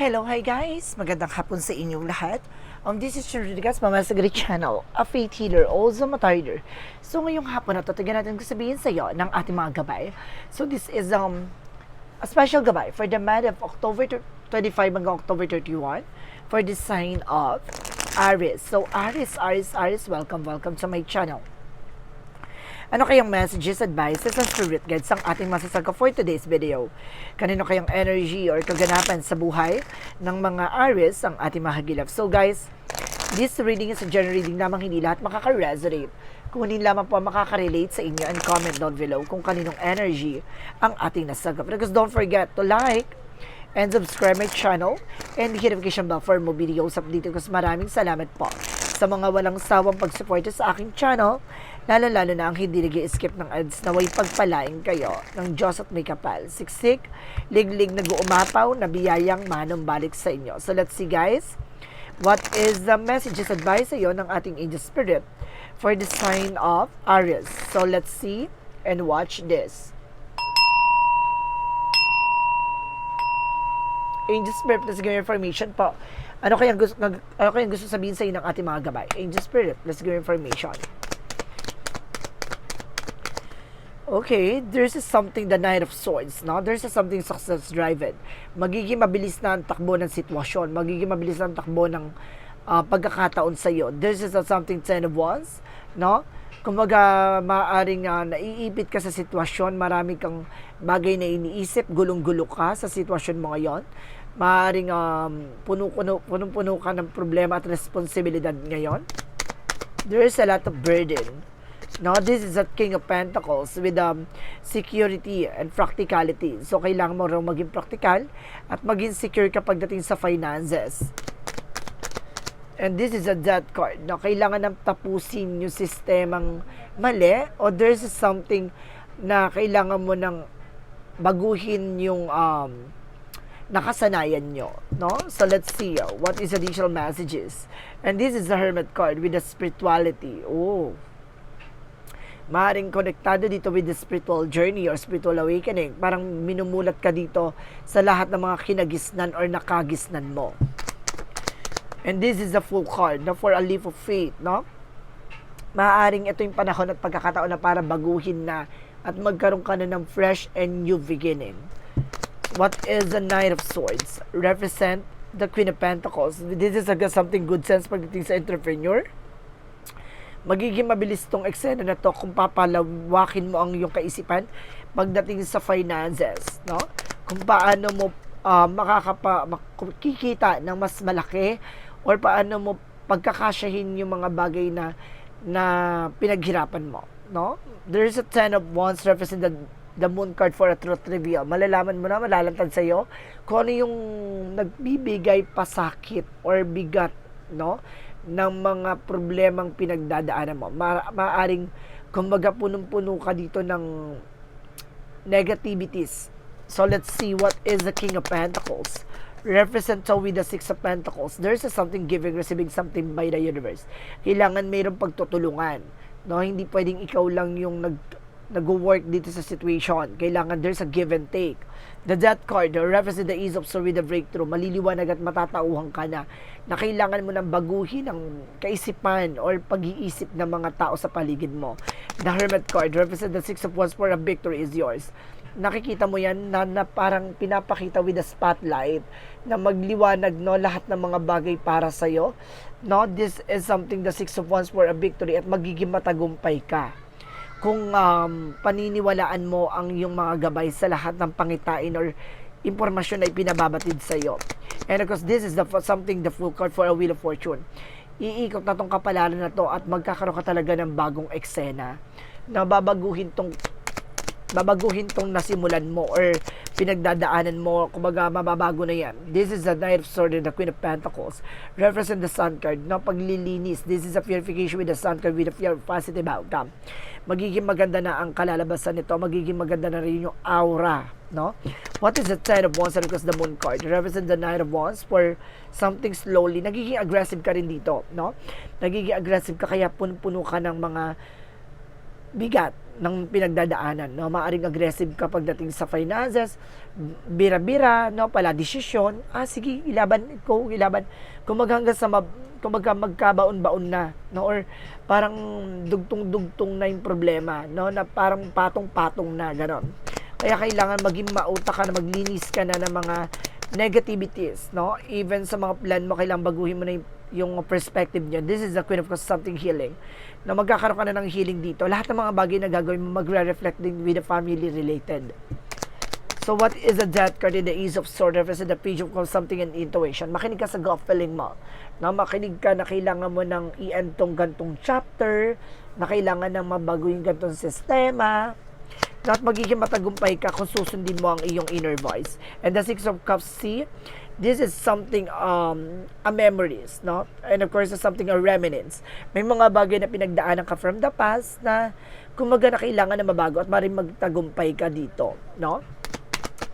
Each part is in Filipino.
Hello, hi guys! Magandang hapon sa inyong lahat. Um, this is your Rodriguez, Mama Sagri Channel, a faith healer, also matarder. So ngayong hapon na to, tignan natin kung sabihin sa iyo ng ating mga gabay. So this is um a special gabay for the month of October 25 hanggang October 31 for the sign of Aries. So Aries, Aries, Aries, welcome, welcome to my channel. Ano kayang messages, advices, and spirit guides ang ating masasaga for today's video? Kanino kayang energy or kaganapan sa buhay ng mga Aries ang ating mahagilap? So guys, this reading is a general reading lamang hindi lahat makaka-resonate. Kung hindi lamang po makaka-relate sa inyo and comment down below kung kaninong energy ang ating nasagap. Because don't forget to like, and subscribe my channel and hit notification bell for more videos update ko. Maraming salamat po sa mga walang sawang pagsuporta sa aking channel, lalo-lalo na ang hindi nag skip ng ads na way pagpalain kayo ng Diyos at may kapal. Siksik, liglig nag-uumapaw na biyayang manong balik sa inyo. So let's see guys, what is the messages advice sa iyo ng ating angel spirit for the sign of Aries. So let's see and watch this. Angel Spirit, let's give information po. Ano kayang gusto, ano kayang gusto sabihin sa inyo ng ating mga gabay? Angel Spirit, let's give information. Okay, there's something the Knight of Swords, no? There's something success driven. Magiging mabilis na ang takbo ng sitwasyon. Magiging mabilis na ang takbo ng ah, pagkakataon sa iyo. There's something Ten of Wands, no? Kumbaga, maaaring uh, naiipit ka sa sitwasyon, marami kang bagay na iniisip, gulong-gulo ka sa sitwasyon mo ngayon. Maaaring um, puno-puno, punong-puno ka ng problema at responsibilidad ngayon. There is a lot of burden. No, this is a King of Pentacles with um, security and practicality. So, kailangan mo rin maging practical at maging secure kapag dating sa finances. And this is a death card. No, kailangan nang tapusin yung sistemang mali or there's something na kailangan mo nang baguhin yung um, nakasanayan nyo. No? So let's see uh, what is additional messages. And this is the Hermit card with the spirituality. Oh. Maaring konektado dito with the spiritual journey or spiritual awakening. Parang minumulat ka dito sa lahat ng mga kinagisnan or nakagisnan mo. And this is the full card no, for a leap of faith. No? Maaaring ito yung panahon at pagkakataon na para baguhin na at magkaroon ka na ng fresh and new beginning. What is the Knight of Swords? Represent the Queen of Pentacles. This is again something good sense pagdating sa entrepreneur. Magiging mabilis tong eksena na to kung papalawakin mo ang iyong kaisipan pagdating sa finances, no? Kung paano mo uh, makakapa makikita ng mas malaki or paano mo pagkakasyahin yung mga bagay na na pinaghirapan mo, no? There is a ten of wands represent the, moon card for a truth reveal. Malalaman mo na, malalantad sa iyo kung ano yung nagbibigay pasakit or bigat, no? Ng mga problemang pinagdadaanan mo. Ma- maaring kumbaga punong-puno ka dito ng negativities. So let's see what is the King of Pentacles. Represent so with the Six of Pentacles. There's something giving, receiving something by the universe. Kailangan mayroong pagtutulungan. No, hindi pwedeng ikaw lang yung nag nag-work dito sa situation. Kailangan there's a give and take. The death card represents the ease of sorry the breakthrough. Maliliwanag at matatauhan ka na na kailangan mo nang baguhin ang kaisipan or pag-iisip ng mga tao sa paligid mo. The Hermit card represents the Six of Wands for a victory is yours. Nakikita mo yan na, na parang pinapakita with the spotlight na magliwanag no lahat ng mga bagay para sa iyo. No, this is something the Six of Wands for a victory at magiging matagumpay ka kung um, paniniwalaan mo ang iyong mga gabay sa lahat ng pangitain or impormasyon na ipinababatid sa iyo. And of course, this is the something the full card for a wheel of fortune. Iikot na tong kapalaran na to at magkakaroon ka talaga ng bagong eksena na babaguhin tong babaguhin tong nasimulan mo or pinagdadaanan mo, kumbaga mababago na yan. This is the Knight of Swords and the Queen of Pentacles. Represent the Sun card, no paglilinis. This is a purification with the Sun card with a pure positive outcome. Magiging maganda na ang kalalabasan nito, magiging maganda na rin yung aura, no? What is the Ten of Wands and because the Moon card? Represent the Nine of Wands for something slowly. Nagiging aggressive ka rin dito, no? Nagiging aggressive ka kaya puno-puno ka ng mga bigat ng pinagdadaanan, no? Maaring aggressive ka pagdating sa finances, bira-bira, no? Pala desisyon, ah sige, ilaban ko, ilaban. Kung hanggang sa mab, kung magka, magkabaon-baon na, no? Or parang dugtong-dugtong na yung problema, no? Na parang patong-patong na, ganon. Kaya kailangan maging mauta ka na maglinis ka na ng mga negativities, no? Even sa mga plan mo, kailangan baguhin mo na yung, yung perspective niyo. This is the Queen of Cups, something healing. Na magkakaroon ka na ng healing dito. Lahat ng mga bagay na gagawin mo, magre-reflect din with the family related. So what is the death card in the Ease of Swords represent the page of something in intuition. Makinig ka sa gut feeling mo. Na makinig ka na kailangan mo ng i-end tong gantong chapter, na kailangan ng mabago yung gantong sistema, at magiging matagumpay ka kung susundin mo ang iyong inner voice. And the Six of Cups, see, this is something, um, a memories, no? And of course, something a reminiscence. May mga bagay na pinagdaanan ka from the past na kumaga na kailangan na mabago at maring magtagumpay ka dito, no?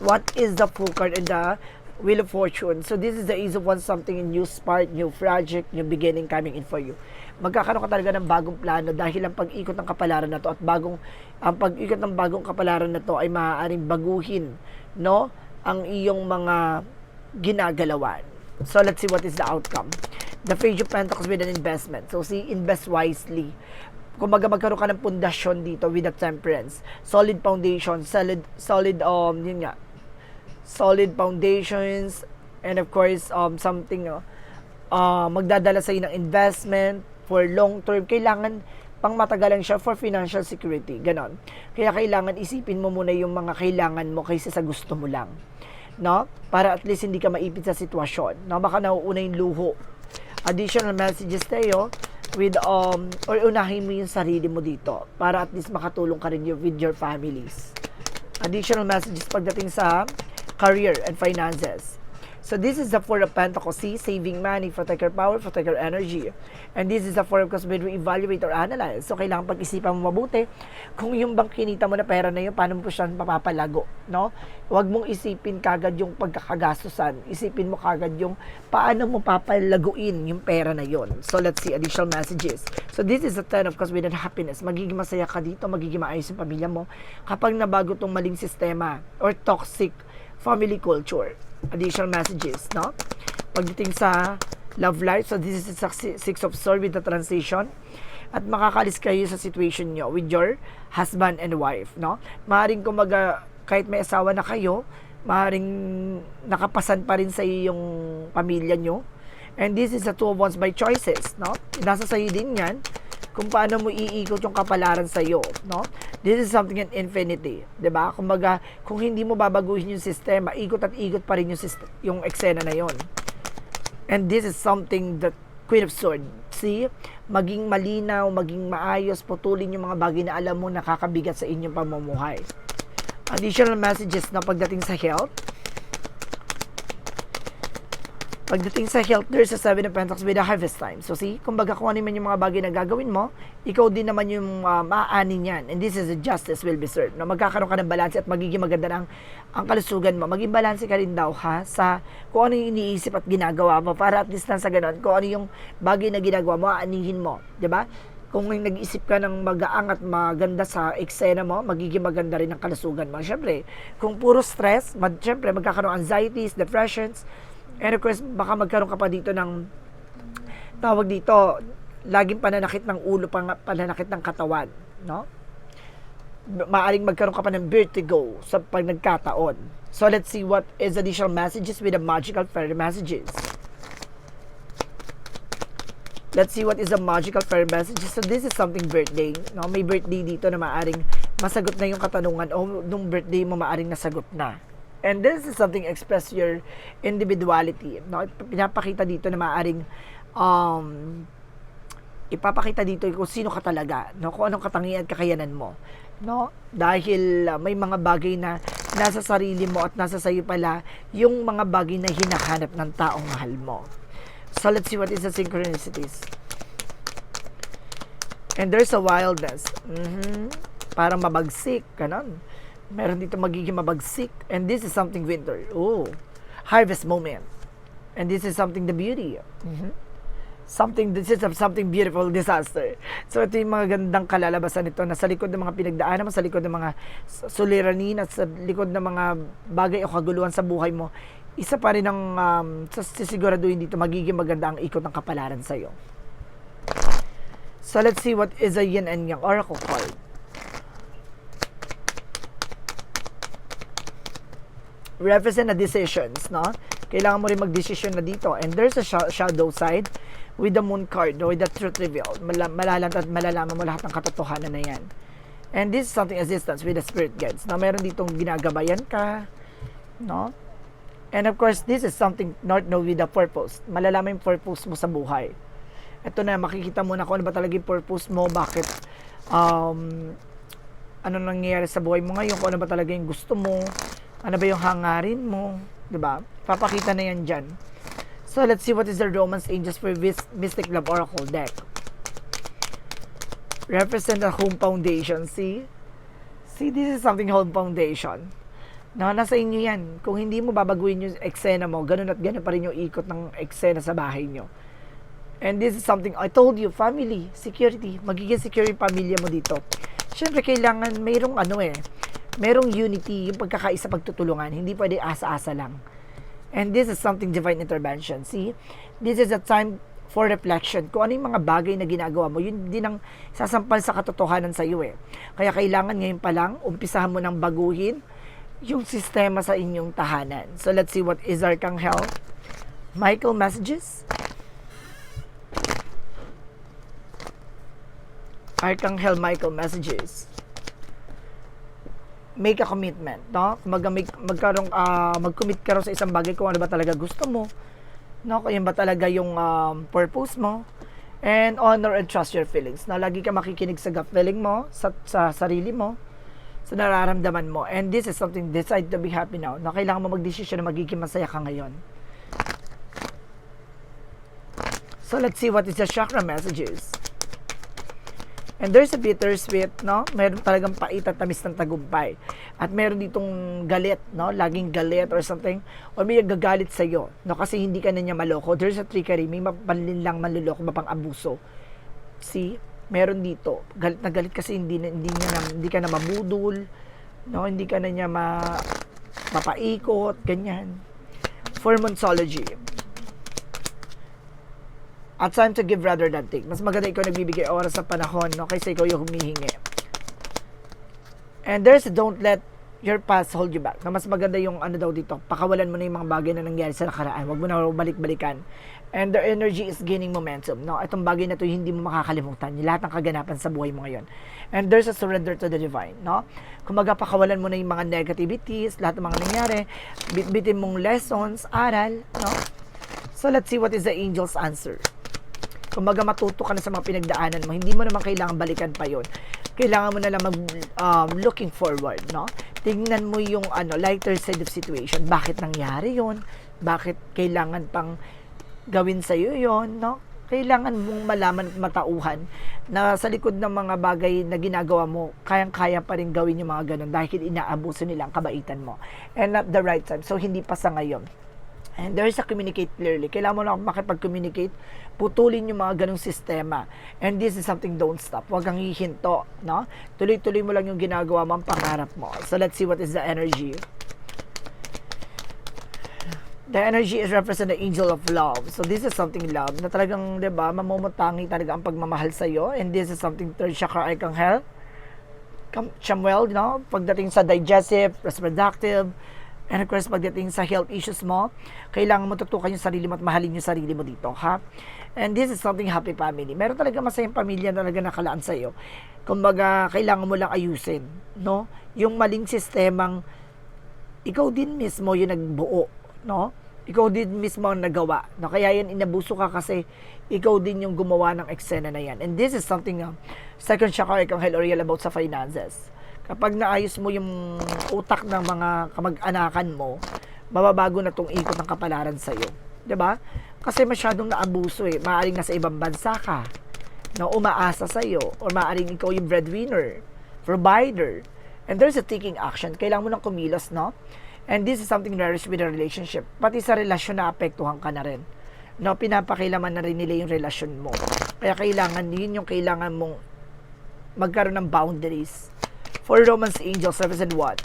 What is the full card in the Wheel of Fortune? So this is the of Wands, something in new spark, new project, new beginning coming in for you. Magkakaroon ka talaga ng bagong plano dahil ang pag-ikot ng kapalaran na to at bagong ang pag-ikot ng bagong kapalaran na to ay maaaring baguhin, no? Ang iyong mga ginagalawan. So let's see what is the outcome. The Page of Pentacles with an investment. So see, invest wisely. Kumbaga magkaroon ka ng pundasyon dito with the temperance. Solid foundation, solid, solid, um, yun nga, solid foundations, and of course, um, something, uh, uh, magdadala sa ng investment for long term. Kailangan pang matagalan siya for financial security. Ganon. Kaya kailangan isipin mo muna yung mga kailangan mo kaysa sa gusto mo lang. No? Para at least hindi ka maipit sa sitwasyon. No? Baka nauuna yung luho. Additional messages tayo with um or unahin mo yung sarili mo dito para at least makatulong ka rin your, with your families. Additional messages pagdating sa career and finances. So this is the Four of Pentacles, see, saving money, protect your power, protect your energy. And this is the Four of when we evaluate or analyze. So kailangan pag-isipan mo mabuti kung yung bang kinita mo na pera na yun, paano mo siya mapapalago, no? Huwag mong isipin kagad yung pagkakagastusan. Isipin mo kagad yung paano mo papalaguin yung pera na yun. So let's see additional messages. So this is the Ten of Cups with happiness. Magiging masaya ka dito, magiging maayos yung pamilya mo kapag nabago tong maling sistema or toxic family culture additional messages, no? Pagdating sa love life, so this is six of swords with the transition at makakalis kayo sa situation nyo with your husband and wife, no? Maaring kumaga, kahit may asawa na kayo, maaring nakapasan pa rin sa iyong pamilya nyo. And this is the two of wands by choices, no? Nasa sa'yo din yan kung paano mo iikot yung kapalaran sa iyo, no? This is something in infinity, 'di ba? Kumbaga, kung hindi mo babaguhin yung sistema, ikot at ikot pa rin yung system, yung eksena na yon. And this is something that Queen of Swords, see? Maging malinaw, maging maayos, putulin yung mga bagay na alam mo nakakabigat sa inyong pamumuhay. Additional messages na pagdating sa health, Pagdating sa health, there's a seven of pentacles with a harvest time. So see, kumbaga kung ano man yung mga bagay na gagawin mo, ikaw din naman yung uh, maaani niyan. And this is a justice will be served. No, magkakaroon ka ng balance at magiging maganda ng ang kalusugan mo. Maging balance ka rin daw ha sa kung ano yung iniisip at ginagawa mo para at least sa ganun, kung ano yung bagay na ginagawa mo, aanihin mo. ba? Kung may nag-isip ka ng magaang at maganda sa eksena mo, magiging maganda rin ang kalusugan mo. Siyempre, kung puro stress, mag, siyempre magkakaroon anxieties, depressions, And of course, baka magkaroon ka pa dito ng tawag dito, laging pananakit ng ulo, pananakit ng katawan, no? Maaring magkaroon ka pa ng vertigo sa pag nagkataon. So let's see what is additional messages with the magical fairy messages. Let's see what is the magical fairy messages. So this is something birthday, no? May birthday dito na maaring masagot na yung katanungan o nung birthday mo maaring nasagot na. And this is something express your individuality. No? Pinapakita dito na maaring um, ipapakita dito kung sino ka talaga, no? Kung anong katangian at kakayanan mo, no? Dahil uh, may mga bagay na nasa sarili mo at nasa sayo pala yung mga bagay na hinahanap ng taong mahal mo. So let's see what is the synchronicities. And there's a wildness. Mm-hmm. Parang mabagsik, kanon meron dito magiging mabagsik. And this is something winter. Oh, harvest moment. And this is something the beauty. Mm-hmm. something this is something beautiful disaster. So ito yung mga gandang kalalabasan nito na sa likod ng mga pinagdaanan mo, sa likod ng mga suliranin at sa likod ng mga bagay o kaguluhan sa buhay mo, isa pa rin ang um, sisiguraduhin dito magiging maganda ang ikot ng kapalaran sa iyo. So let's see what is a yin and yang oracle card. Represent na decisions, no? Kailangan mo rin mag-decision na dito. And there's a sh- shadow side with the moon card, no? with the truth reveal. Mal- malalant at malalaman mo lahat ng katotohanan na yan. And this is something assistance with the spirit guides. Na meron ditong ginagabayan ka, no? And of course, this is something not know with the purpose. Malalaman yung purpose mo sa buhay. Ito na, makikita mo na kung ano ba talaga yung purpose mo, bakit, um, ano nangyayari sa buhay mo ngayon, kung ano ba talaga yung gusto mo, ano ba yung hangarin mo, 'di ba? Papakita na 'yan diyan. So let's see what is the Romance Angels for Mystic Love Oracle deck. Represent the home foundation, see? See, this is something home foundation. Na nasa inyo yan. Kung hindi mo babaguhin yung eksena mo, ganun at ganun pa rin yung ikot ng eksena sa bahay nyo. And this is something, I told you, family, security, magiging secure yung pamilya mo dito. Siyempre, kailangan mayroong ano eh, merong unity, yung pagkakaisa pagtutulungan. Hindi pwede asa-asa lang. And this is something divine intervention. See? This is a time for reflection. Kung ano yung mga bagay na ginagawa mo, yun din ang sasampal sa katotohanan sa iyo eh. Kaya kailangan ngayon pa lang, umpisahan mo nang baguhin yung sistema sa inyong tahanan. So let's see what is Archangel Michael messages. Archangel Michael messages make a commitment, no? Mag mag magkaroon uh, mag-commit ka sa isang bagay kung ano ba talaga gusto mo. No, kung yan ba talaga yung um, purpose mo. And honor and trust your feelings. Na lagi ka makikinig sa gut feeling mo, sa, sa sarili mo, sa nararamdaman mo. And this is something decide to be happy now. Na kailangan mo mag-decision na magiging masaya ka ngayon. So let's see what is the chakra messages. And there's a bittersweet, no? Meron talagang pait at tamis ng tagumpay. At meron ditong galit, no? Laging galit or something. Or may gagalit sa iyo, no? Kasi hindi ka na niya maloko. There's a trickery. May mapanlin lang manluloko, mapang abuso. See? Meron dito. Galit na galit kasi hindi, hindi, niya na, hindi ka na mabudol. No? Hindi ka na niya ma, mapaikot. Ganyan. For Monsology at time to give rather than take. Mas maganda ikaw nagbibigay oras sa panahon, no? Kaysa ikaw yung humihingi. And there's don't let your past hold you back. Na mas maganda yung ano daw dito, pakawalan mo na yung mga bagay na nangyari sa nakaraan. Huwag mo na balik-balikan. And the energy is gaining momentum. No, itong bagay na to hindi mo makakalimutan. Yung lahat ng kaganapan sa buhay mo ngayon. And there's a surrender to the divine, no? Kumaga pakawalan mo na yung mga negativities, lahat ng mga nangyari, bitbitin mong lessons, aral, no? So let's see what is the angel's answer. Kumbaga matuto ka na sa mga pinagdaanan mo. Hindi mo naman kailangan balikan pa yon. Kailangan mo na lang mag um, looking forward, no? Tingnan mo yung ano, lighter side of situation. Bakit nangyari yon? Bakit kailangan pang gawin sa iyo yon, no? Kailangan mong malaman at matauhan na sa likod ng mga bagay na ginagawa mo, kayang-kaya pa rin gawin yung mga ganun dahil inaabuso nila ang kabaitan mo. And at the right time. So, hindi pa sa ngayon And there is a communicate clearly. Kailangan mo lang makipag-communicate, putulin yung mga ganong sistema. And this is something don't stop. Huwag kang hihinto, no? Tuloy-tuloy mo lang yung ginagawa mo, ang pangarap mo. So let's see what is the energy. The energy is represent the angel of love. So this is something love na talagang, 'di ba, mamumutangi talaga ang pagmamahal sa iyo and this is something third chakra archangel. Samuel, you know, pagdating sa digestive, reproductive, And of course, pagdating sa health issues mo, kailangan mo tutukan yung sarili mo at mahalin yung sarili mo dito, ha? And this is something happy family. Meron talaga masayang pamilya talaga nakalaan sa'yo. Kumbaga, kailangan mo lang ayusin, no? Yung maling sistemang ikaw din mismo yung nagbuo, no? Ikaw din mismo ang nagawa. No? Kaya yan, inabuso ka kasi ikaw din yung gumawa ng eksena na yan. And this is something, uh, second chakra, ikang Ariel about sa finances kapag naayos mo yung utak ng mga kamag-anakan mo, mababago na tong ikot ng kapalaran sa iyo. 'Di ba? Kasi masyadong naabuso eh. Maaring nasa ibang bansa ka na umaasa sa iyo or maaring ikaw yung breadwinner, provider. And there's a taking action. Kailangan mo nang kumilos, no? And this is something nourish with a relationship. Pati sa relasyon na apektuhan ka na rin. no, pinapakilaman na rin nila yung relasyon mo. Kaya kailangan, yun yung kailangan mong magkaroon ng boundaries. For Romance Angel, service and what?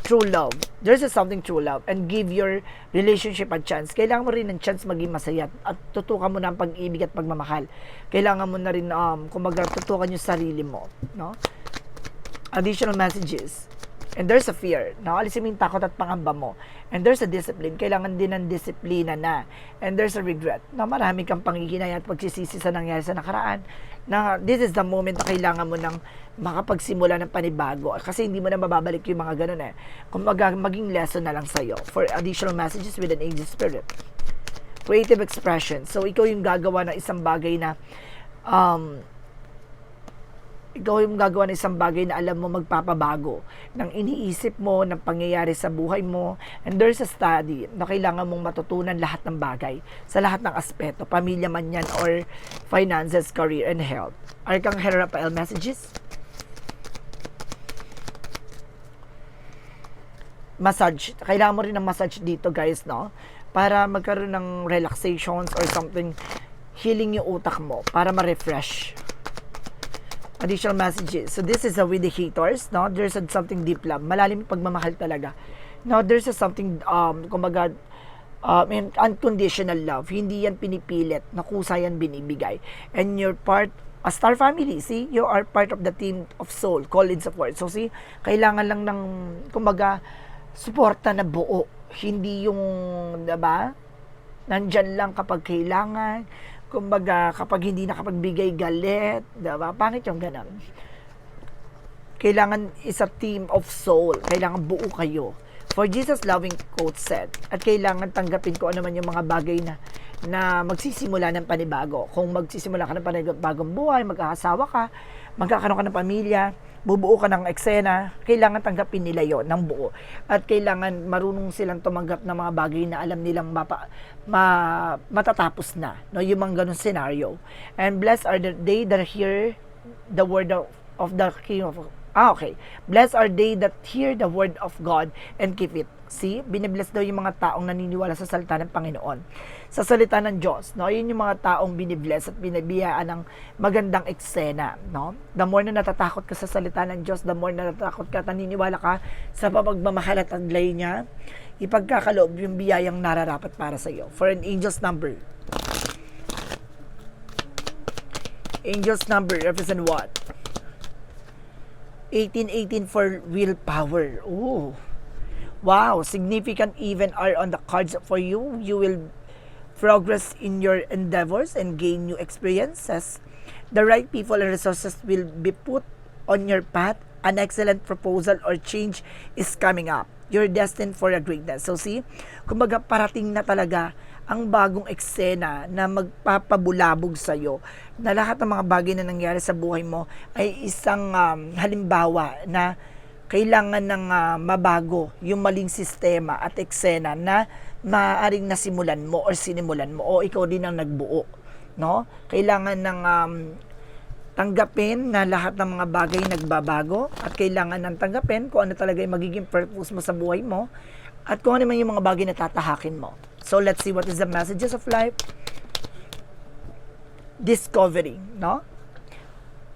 True love. There's a something true love. And give your relationship a chance. Kailangan mo rin ng chance maging masaya. At tutukan mo na ang pag-ibig at pagmamahal. Kailangan mo na rin, um, kumbaga, tutukan yung sarili mo. No? Additional messages. And there's a fear. No? Alisin mo yung takot at pangamba mo. And there's a discipline. Kailangan din ng disiplina na. And there's a regret. Na marami kang pangihinay at pagsisisi sa nangyari sa nakaraan. Na this is the moment na kailangan mo ng makapagsimula ng panibago. Kasi hindi mo na mababalik yung mga ganun eh. Kung mag- maging lesson na lang sa'yo. For additional messages with an angel spirit. Creative expression. So, ikaw yung gagawa ng isang bagay na um, ikaw yung gagawa ng isang bagay na alam mo magpapabago ng iniisip mo, ng pangyayari sa buhay mo. And there's a study na kailangan mong matutunan lahat ng bagay sa lahat ng aspeto, pamilya man yan or finances, career, and health. Arcangel Rafael messages? Massage. Kailangan mo rin ng massage dito, guys, no? Para magkaroon ng relaxations or something, healing yung utak mo para ma-refresh. Additional messages. So, this is a with the haters, no? There's a something deep love. Malalim pagmamahal talaga. No, there's a something, um, kumbaga, um, unconditional love. Hindi yan pinipilit. Nakusa yan binibigay. And you're part a star family. See, you are part of the team of soul, in support. So, see, kailangan lang ng, kumbaga, suporta na buo. Hindi yung, diba, nandyan lang kapag kailangan. Kumbaga, kapag hindi nakapagbigay galit, diba? Pangit yung ganun. Kailangan is a team of soul. Kailangan buo kayo. For Jesus loving quote said, at kailangan tanggapin ko ano man yung mga bagay na na magsisimula ng panibago. Kung magsisimula ka ng panibagong buhay, mag-aasawa ka, magkakaroon ka ng pamilya, bubuo ka ng eksena, kailangan tanggapin nila yon ng buo. At kailangan marunong silang tumanggap ng mga bagay na alam nilang mapa, ma, matatapos na. No? Yung mga ganun scenario. And blessed are the, they that hear the word of, of the King of Ah, okay. Blessed are they that hear the word of God and keep it. See, binibless daw yung mga taong naniniwala sa salita ng Panginoon. Sa salita ng Diyos, no? Yun yung mga taong binibless at binibiyaan ng magandang eksena, no? The more na natatakot ka sa salita ng Diyos, the more na natatakot ka, at naniniwala ka sa papagmamahal at taglay niya, ipagkakaloob yung biyayang nararapat para sa iyo. For an angel's number. Angel's number represent what? 1818 for willpower. Ooh. Wow, significant event are on the cards for you. You will progress in your endeavors and gain new experiences. The right people and resources will be put on your path. An excellent proposal or change is coming up. You're destined for a greatness. So see, kumbaga parating na talaga ang bagong eksena na magpapabulabog sa iyo na lahat ng mga bagay na nangyari sa buhay mo ay isang um, halimbawa na kailangan ng uh, mabago yung maling sistema at eksena na maaaring nasimulan mo or sinimulan mo o ikaw din ang nagbuo no kailangan ng um, tanggapin na lahat ng mga bagay nagbabago at kailangan ng tanggapin kung ano talaga yung magiging purpose mo sa buhay mo at kung ano man yung mga bagay na tatahakin mo. So let's see what is the messages of life. Discovery, no?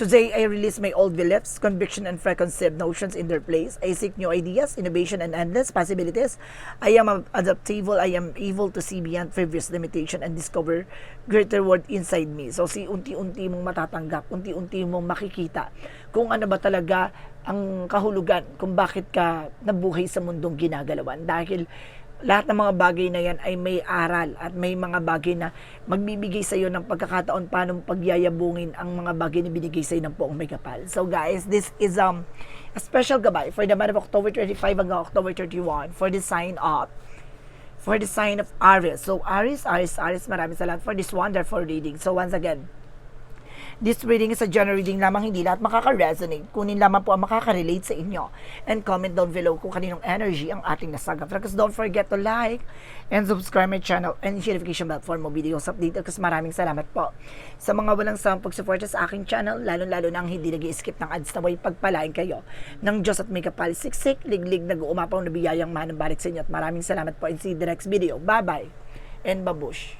Today, I release my old beliefs, conviction, and preconceived notions in their place. I seek new ideas, innovation, and endless possibilities. I am adaptable. I am able to see beyond previous limitation and discover greater world inside me. So, si unti-unti mong matatanggap, unti-unti mong makikita kung ano ba talaga ang kahulugan, kung bakit ka nabuhay sa mundong ginagalawan. Dahil lahat ng mga bagay na yan ay may aral at may mga bagay na magbibigay sa iyo ng pagkakataon paano pagyayabungin ang mga bagay na binigay sa iyo ng poong may kapal. So guys, this is um a special gabay for the month of October 25 hanggang October 31 for the sign of for the sign of Aries. So Aries, Aries, Aries, maraming salamat for this wonderful reading. So once again, This reading is a general reading lamang, hindi lahat makaka-resonate. Kunin lamang po ang makaka-relate sa inyo. And comment down below kung kaninong energy ang ating nasagap. Because don't forget to like and subscribe my channel and notification bell for more videos update. Kasi maraming salamat po sa mga walang sawang pag-support sa aking channel, lalo-lalo na ang hindi nag skip ng ads na way pagpalain kayo ng Diyos at may kapal siksik, liglig, nag-uumapaw na biyayang manang sa inyo. At maraming salamat po and see you the next video. Bye-bye and babush.